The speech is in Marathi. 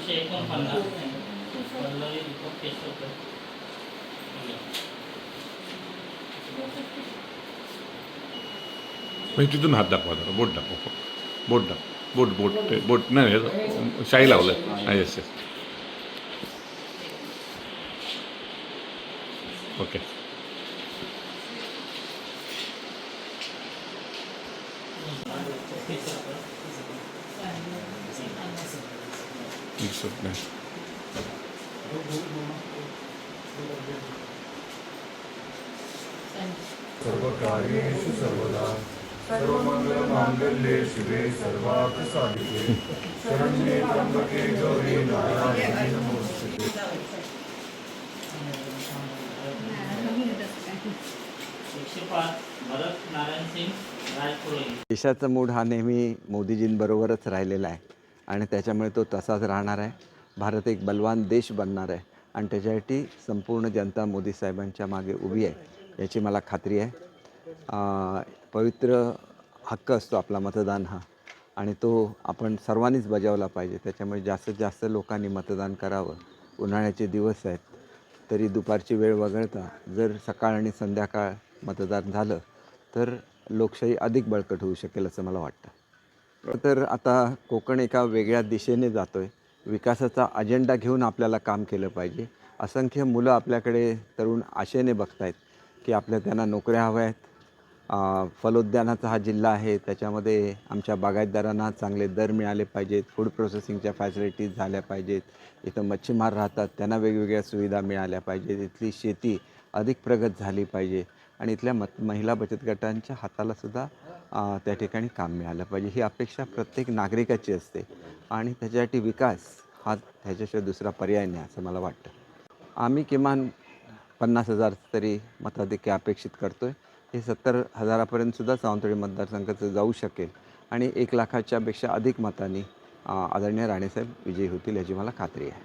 पन्नास पल्लवी दीपक केशवकर म्हणजे तिथून हात दाखवा जरा. बोट दाखवा. बोट दाखव. बोट बोट ते बोट. नाही हे शाई लावलं हां येस येस ओके. सर्वदा शिवे शरण्ये गौरी नारायणी नमोस्तुते। सिंग राजपुरोहित देशाचा मूड हा नेहमी मोदीजींबरोबरच राहिलेला आहे. आणि त्याच्यामुळे तो तसाच राहणार आहे. भारत एक बलवान देश बनणार आहे. आणि त्याच्यासाठी संपूर्ण जनता मोदी साहेबांच्या मागे उभी आहे याची मला खात्री आहे. पवित्र हक्क असतो आपला मतदान हा. आणि तो आपण सर्वांनीच बजावला पाहिजे. त्याच्यामुळे जास्तीत जास्त लोकांनी मतदान करावं. उन्हाळ्याचे दिवस आहेत. तरी दुपारची वेळ वगळता जर सकाळ आणि संध्याकाळ मतदान झालं तर लोकशाही अधिक बळकट होऊ शकेल असं मला वाटतं. तर आता कोकण एका वेगळ्या दिशेने जातो आहे विकासाचा अजेंडा घेऊन आपल्याला काम केलं पाहिजे. असंख्य मुलं आपल्याकडे तरुण आशेने बघतायत की आपल्या त्यांना नोकऱ्या हव्या आहेत. फलोद्यानाचा हा जिल्हा आहे. त्याच्यामध्ये आमच्या बागायतदारांना चांगले दर मिळाले पाहिजेत. फूड प्रोसेसिंगच्या फॅसिलिटीज झाल्या पाहिजेत. इथं मच्छीमार राहतात. त्यांना वेगवेगळ्या सुविधा मिळाल्या पाहिजेत. इथली शेती अधिक प्रगत झाली पाहिजे. आणि इथल्या मत महिला बचत गटांच्या हातालासुद्धा त्या ठिकाणी काम मिळालं पाहिजे. ही अपेक्षा प्रत्येक नागरिकाची असते. आणि त्याच्यासाठी विकास हा ह्याच्याशिवाय दुसरा पर्याय नाही असं मला वाटतं. आम्ही किमान पन्नास हजार तरी मताधिक्य अपेक्षित करतो आहे हे सत्तर हजारापर्यंतसुद्धा सावंतवाडी मतदारसंघाचं जाऊ शकेल. आणि एक लाखाच्यापेक्षा अधिक मतांनी आदरणीय राणेसाहेब विजयी होतील याची मला खात्री आहे.